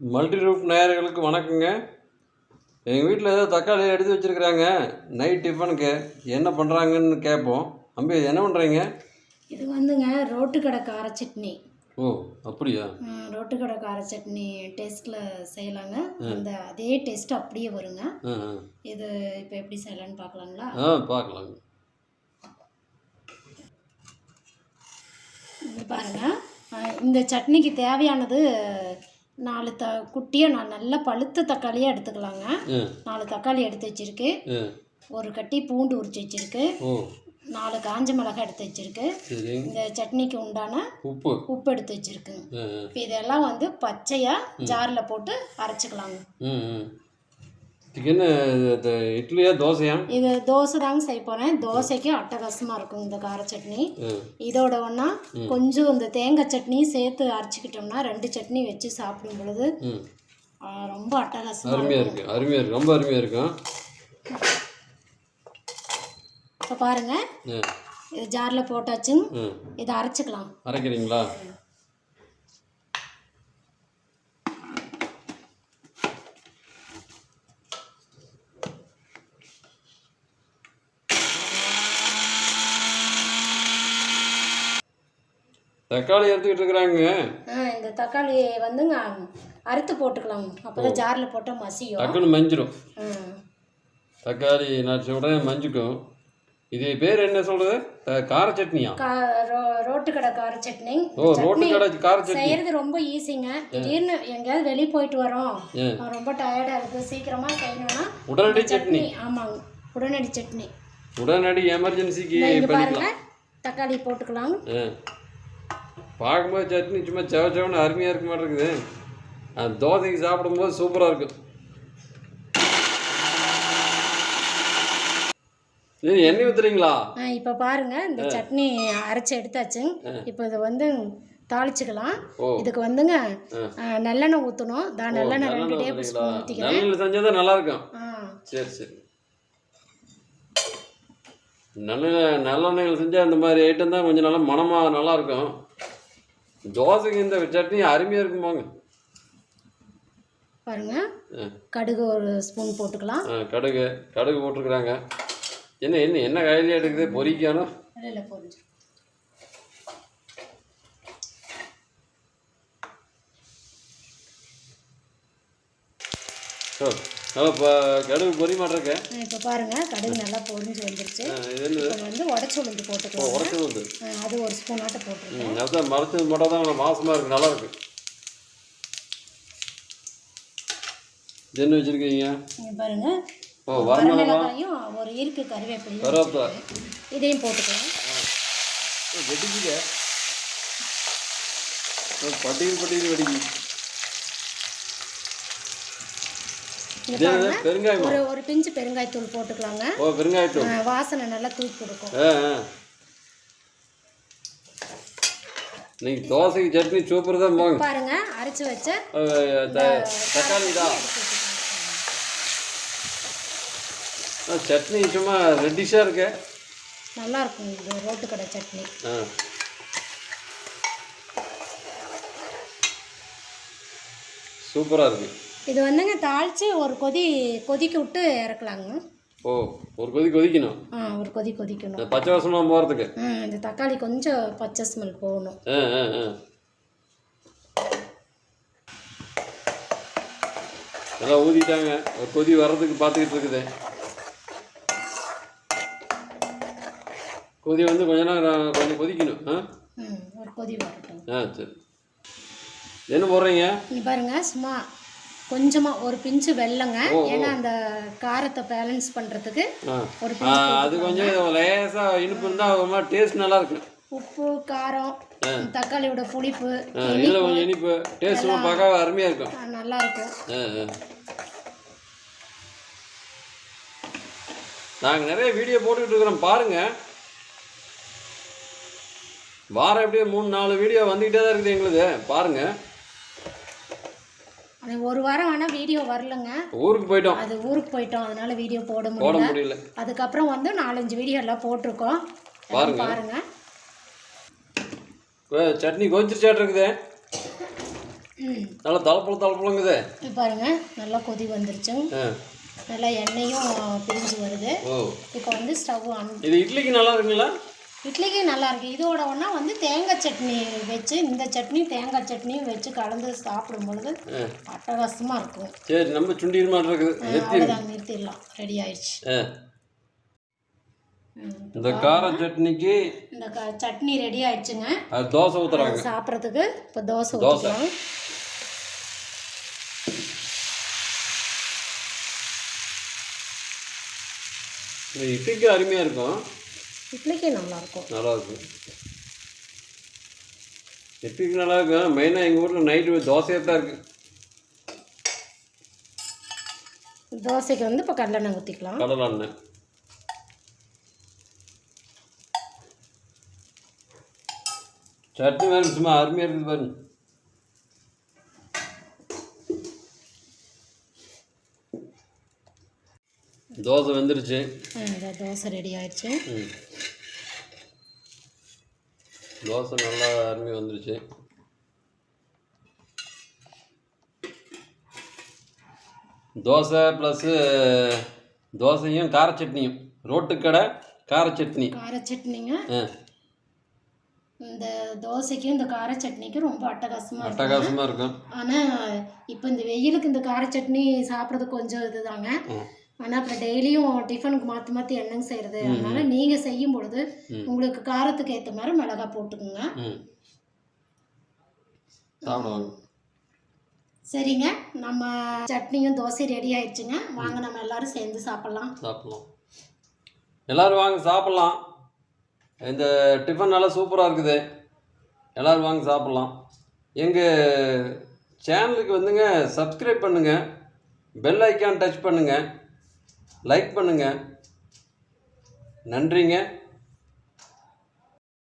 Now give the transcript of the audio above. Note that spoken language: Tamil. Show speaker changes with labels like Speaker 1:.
Speaker 1: மல்டி ரூப் நேயர்களுக்கு வணக்கங்க. எங்கள் வீட்டில் ஏதோ தக்காளி எடுத்து வச்சுருக்குறாங்க. நைட் டிஃபனுக்கு என்ன பண்ணுறாங்கன்னு கேட்போம் அம்பி என்ன பண்ணுறீங்க
Speaker 2: இது வந்துங்க ரோட்டு கடை கார சட்னி.
Speaker 1: ஓ அப்படியா?
Speaker 2: ரோட்டு கடை கார சட்னி டேஸ்ட்டில் செய்யலாங்க. அந்த அதே டேஸ்ட் அப்படியே வருங்க. இது இப்போ எப்படி செய்யலான்னு பார்க்கலாங்களா
Speaker 1: ஆ பார்க்கலாங்க
Speaker 2: இது பாருங்க. ஆ, இந்த சட்னிக்கு தேவையானது நாலு த குட்டியாக நான் நல்ல பழுத்த தக்காளியாக எடுத்துக்கலாங்க. நாலு தக்காளி எடுத்து வச்சிருக்கு. ஒரு கட்டி பூண்டு உரிச்சு வச்சிருக்கு. நாலு காஞ்ச மிளகாய் எடுத்து வச்சிருக்கு.
Speaker 1: சரி.
Speaker 2: இந்த சட்னிக்கு உண்டான
Speaker 1: உப்பு.
Speaker 2: உப்பு எடுத்து வச்சிருக்குங்க. இப்போ இதெல்லாம் வந்து பச்சையாக ஜாரில் போட்டு அரைச்சிக்கலாங்க.
Speaker 1: இது இட்லியா தோசையா?
Speaker 2: இது தோசை தாங்க செய்ய போகிறேன் தோசைக்கு அட்டகாசமாக இருக்கும் இந்த கார சட்னி. இதோட ஒன்றா கொஞ்சம் இந்த தேங்காய் சட்னி சேர்த்து அரைச்சிக்கிட்டோம்னா ரெண்டு சட்னி வச்சு சாப்பிடும் பொழுது ரொம்ப அட்டகாசமாக
Speaker 1: அருமையாக இருக்கு அருமையாக இருக்கு ரொம்ப அருமையாக இருக்கும்
Speaker 2: இப்போ பாருங்கள் இது ஜாரில் போட்டாச்சுங்க. இதை அரைச்சிக்கலாம்.
Speaker 1: அரைக்கிறீங்களா? தக்காளி எடுத்துக்கிட்டு இருக்கிறாங்க.
Speaker 2: இந்த தக்காளி வந்துங்க அறுத்து போட்டுக்கலாம். அப்போ தான் ஜாரில் போட்டால் மசியும்.
Speaker 1: டக்குன்னு மஞ்சிரும்.
Speaker 2: ம்
Speaker 1: தக்காளி நான் உடனே மஞ்சிக்கும். இது பேர் என்ன சொல்றது? கார சட்னியா?
Speaker 2: ரோட்டு கடை கார சட்னி.
Speaker 1: ஓ ரோட்டு கடை கார சட்னி.
Speaker 2: செய்யறது ரொம்ப ஈஸிங்க. திடீர்னு எங்கேயாவது வெளியே போயிட்டு வரோம். ரொம்ப டயர்டாக இருக்குது சீக்கிரமாக செய்யணும்னா
Speaker 1: உடனடி சட்னி.
Speaker 2: ஆமாங்க. உடனடி சட்னி.
Speaker 1: உடனடி எமர்ஜென்சிக்கு பண்ணிக்கலாம்.
Speaker 2: தக்காளி போட்டுக்கலாம்.
Speaker 1: பார்க்கும்போது சட்னி சும்மா செவ செவன்னு அருமையாக இருக்க மாட்டேங்குது அந்த தோசைக்கு சாப்பிடும்போது சூப்பராக இருக்கும். இது எண்ணெய் ஊற்றுறீங்களா
Speaker 2: இப்போ பாருங்க இந்த சட்னி அரைச்சி எடுத்தாச்சுங்க இப்போ இதை வந்து தாளிச்சுக்கலாம். இதுக்கு வந்துங்க நல்லெண்ணெய் ஊற்றணும் தான் நல்லெண்ணெய் ரெண்டு டேபிள் ஸ்பூன் ஊற்றிக்கிறேன்
Speaker 1: நல்லெண்ணெய் செஞ்சால் தான் நல்லா இருக்கும் சரி சரி. நல்லெண்ணெய் நல்லெண்ணெயில் செஞ்சால் இந்த மாதிரி ஐட்டம் தான் கொஞ்சம் நல்லா மணமாக நல்லா இருக்கும் தோசைக்கு இந்த சட்னி அருமையாக இருக்கும் போங்க
Speaker 2: பாருங்க. கடுகு ஒரு ஸ்பூன் போட்டுக்கலாம்.
Speaker 1: கடுகு கடுகு போட்டிருக்கிறாங்க என்ன என்ன என்ன காயிலே எடுக்குது? பொரிக்கணும்
Speaker 2: இல்லை பொரிஞ்சு
Speaker 1: நல்லா இப்போ கடுகு பொரி மாட்டிருக்க
Speaker 2: இப்போ பாருங்க கடுகு நல்லா பொரிஞ்சு வந்துருச்சு. இப்போ வந்து உடச்சி உளுந்து போட்டுக்கலாம்
Speaker 1: உடச்சி
Speaker 2: ஆ, அது ஒரு ஸ்பூன் ஆட்ட போட்டுருக்கேன்
Speaker 1: ம் அதான் மறைச்சது மட்டும் தான் மாசமாக இருக்கு நல்லா இருக்கு. இது என்ன வச்சுருக்கீங்க?
Speaker 2: பாருங்க.
Speaker 1: ஓ வரமிளகா?
Speaker 2: வரமிளகாயும் ஒரு இருக்கு கருவேப்பிலையும்
Speaker 1: கருவேப்பிலை.
Speaker 2: இதையும் போட்டுக்கலாம்
Speaker 1: வெடிக்குங்க பட்டியல் பட்டியல் வெடிக்கு
Speaker 2: இங்க
Speaker 1: இது என்னது?
Speaker 2: பாருங்க
Speaker 1: பெருங்காயமா
Speaker 2: ஒரு ஒரு பிஞ்சு பெருங்காயத்தூள் போட்டுக்கலாங்க.
Speaker 1: ஓ பெருங்காயத்தூள்
Speaker 2: வாசனை நல்லா தூக்கி கொடுக்கும்.
Speaker 1: இன்னைக்கு தோசைக்கு சட்னி சூப்பர் தான் போங்க
Speaker 2: பாருங்க அரைச்சு வச்ச
Speaker 1: தக்காளி தான். சட்னி சும்மா ரெட்டிஷாக இருக்கு.
Speaker 2: நல்லா இருக்கும் இது ரோட்டு கடை சட்னி
Speaker 1: சூப்பராக இருக்கு.
Speaker 2: இது வந்துங்க தாளிச்சு ஒரு கொதி கொதிக்க விட்டு இறக்கலாங்க.
Speaker 1: ஓ ஒரு கொதி கொதிக்கணும்.
Speaker 2: ஆ ஒரு கொதி கொதிக்கணும்.
Speaker 1: பச்சை வாசமாக போகிறதுக்கு
Speaker 2: இந்த தக்காளி கொஞ்சம் பச்சை ஸ்மெல் போகணும்
Speaker 1: ஆ ஆ ஆ. நல்லா ஊதிட்டாங்க. ஒரு கொதி வர்றதுக்கு பார்த்துக்கிட்டு இருக்குது. கொதி வந்து கொஞ்ச நேரம் கொஞ்சம் கொதிக்கணும். ஆ?
Speaker 2: ஒரு கொதி வரட்டும்.
Speaker 1: ஆ சரி. என்ன போடுறீங்க?
Speaker 2: இங்க பாருங்க சும்மா கொஞ்சமாக ஒரு பிஞ்சு வெல்லங்க. ஏன்னா அந்த காரத்தை பேலன்ஸ் பண்ணுறதுக்கு
Speaker 1: ஆ.
Speaker 2: ஒரு
Speaker 1: அது கொஞ்சம் லேசாக இனிப்பு இருந்தால் டேஸ்ட் நல்லா இருக்கும்
Speaker 2: உப்பு காரம் தக்காளியோட புளிப்பு
Speaker 1: இதில் கொஞ்சம் இனிப்பு. டேஸ்ட் பார்க்க அருமையாக இருக்கும்
Speaker 2: நல்லா இருக்கும்
Speaker 1: நாங்கள் நிறைய வீடியோ போட்டுக்கிட்டு இருக்கிறோம். பாருங்கள் வாரம் எப்படியே மூணு நாலு வீடியோ வந்துக்கிட்டே தான் இருக்குது எங்களுது. பாருங்கள்
Speaker 2: ஒரு வாரம் ஆனால் வீடியோ வரலங்க.
Speaker 1: ஊருக்கு போயிட்டோம்.
Speaker 2: அது ஊருக்கு போயிட்டோம். அதனால வீடியோ போட முடியல. அதுக்கப்புறம் வந்து நாலஞ்சு வீடியோ எல்லாம் போட்டிருக்கோம்.
Speaker 1: பாருங்க.
Speaker 2: பாருங்க.
Speaker 1: சட்னி கொதிச்சிருச்சாட்டு இருக்குது. நல்லா தளப்பல தளப்பலங்குது
Speaker 2: இது பாருங்க. நல்லா கொதி வந்துருச்சு. நல்லா எண்ணெயும் பிரிஞ்சு வருது. இப்போ வந்து ஸ்டவ் ஆன்
Speaker 1: இது இட்லிக்கு நல்லா இருக்குங்களா?
Speaker 2: இட்லிக்கு நல்லா இருக்கு இதோட ஒன்றா வந்து தேங்காய் சட்னி வச்சு இந்த சட்னி தேங்காய் சட்னியும் வச்சு கலந்து சாப்பிடும் பொழுது அட்டகாசமாக இருக்குது
Speaker 1: சரி நம்ம சுண்டீர் மாதிரி இருக்குது. நிறுத்தி
Speaker 2: அவ்வளோதான் நிறுத்திடலாம். ரெடி ஆயிடுச்சு.
Speaker 1: இந்த கார சட்னிக்கு
Speaker 2: இந்த சட்னி ரெடி ஆயிடுச்சுங்க.
Speaker 1: அது தோசை ஊற்றுறாங்க
Speaker 2: சாப்பிட்றதுக்கு இப்போ தோசை
Speaker 1: இந்த இட்லிக்கு அருமையாக இருக்கும்.
Speaker 2: இட்லிக்கு நல்லாயிருக்கும்.
Speaker 1: நல்லா இருக்கும் இட்லிக்கு நல்லா இருக்கும் மெயினாக எங்கள் ஊரில் நைட்டு தோசையாக தான் இருக்குது
Speaker 2: தோசைக்கு வந்து இப்போ கடலெண்ணெய் ஊற்றிக்கலாம்
Speaker 1: கடலை எண்ணெய். சட்னி வேறு சும்மா அருமையாக இருக்குது பாருங்க. தோசை வெந்துருச்சு.
Speaker 2: தோசை ரெடி ஆயிடுச்சு.
Speaker 1: தோசை நல்லா அருமையாக வந்துருச்சு. தோசை ப்ளஸ்ஸு தோசையும் கார சட்னியும். ரோட்டுக்கடை கார சட்னி.
Speaker 2: கார சட்னிங்க. இந்த தோசைக்கும் இந்த கார சட்னிக்கும் ரொம்ப அட்டகாசமாக
Speaker 1: அட்டகாசமாக இருக்கும்.
Speaker 2: ஆனால் இப்போ இந்த வெயிலுக்கு இந்த கார சட்னி சாப்பிட்றது கொஞ்சம் இதுதாங்க. ஆனால் அப்புறம் டெய்லியும் டிஃபனுக்கு மாற்றி மாற்றி என்னங்க செய்கிறது அதனால நீங்கள் செய்யும் பொழுது. உங்களுக்கு காரத்துக்கு ஏற்ற மாதிரி மிளகா போட்டுக்குங்க. சரிங்க. நம்ம சட்னியும் தோசை ரெடி ஆயிடுச்சுங்க. வாங்க நம்ம எல்லாரும் சேர்ந்து சாப்பிட்லாம்.
Speaker 1: சாப்பிட்லாம். எல்லோரும் வாங்க சாப்பிட்லாம். இந்த டிஃபன் நல்லா சூப்பராக இருக்குது. எல்லோரும் வாங்க சாப்பிட்லாம். எங்கள் சேனலுக்கு வந்துங்க சப்ஸ்கிரைப் பண்ணுங்கள் பெல் ஐக்கான் டச் பண்ணுங்கள் லைக் பண்ணுங்கள் நன்றிங்க.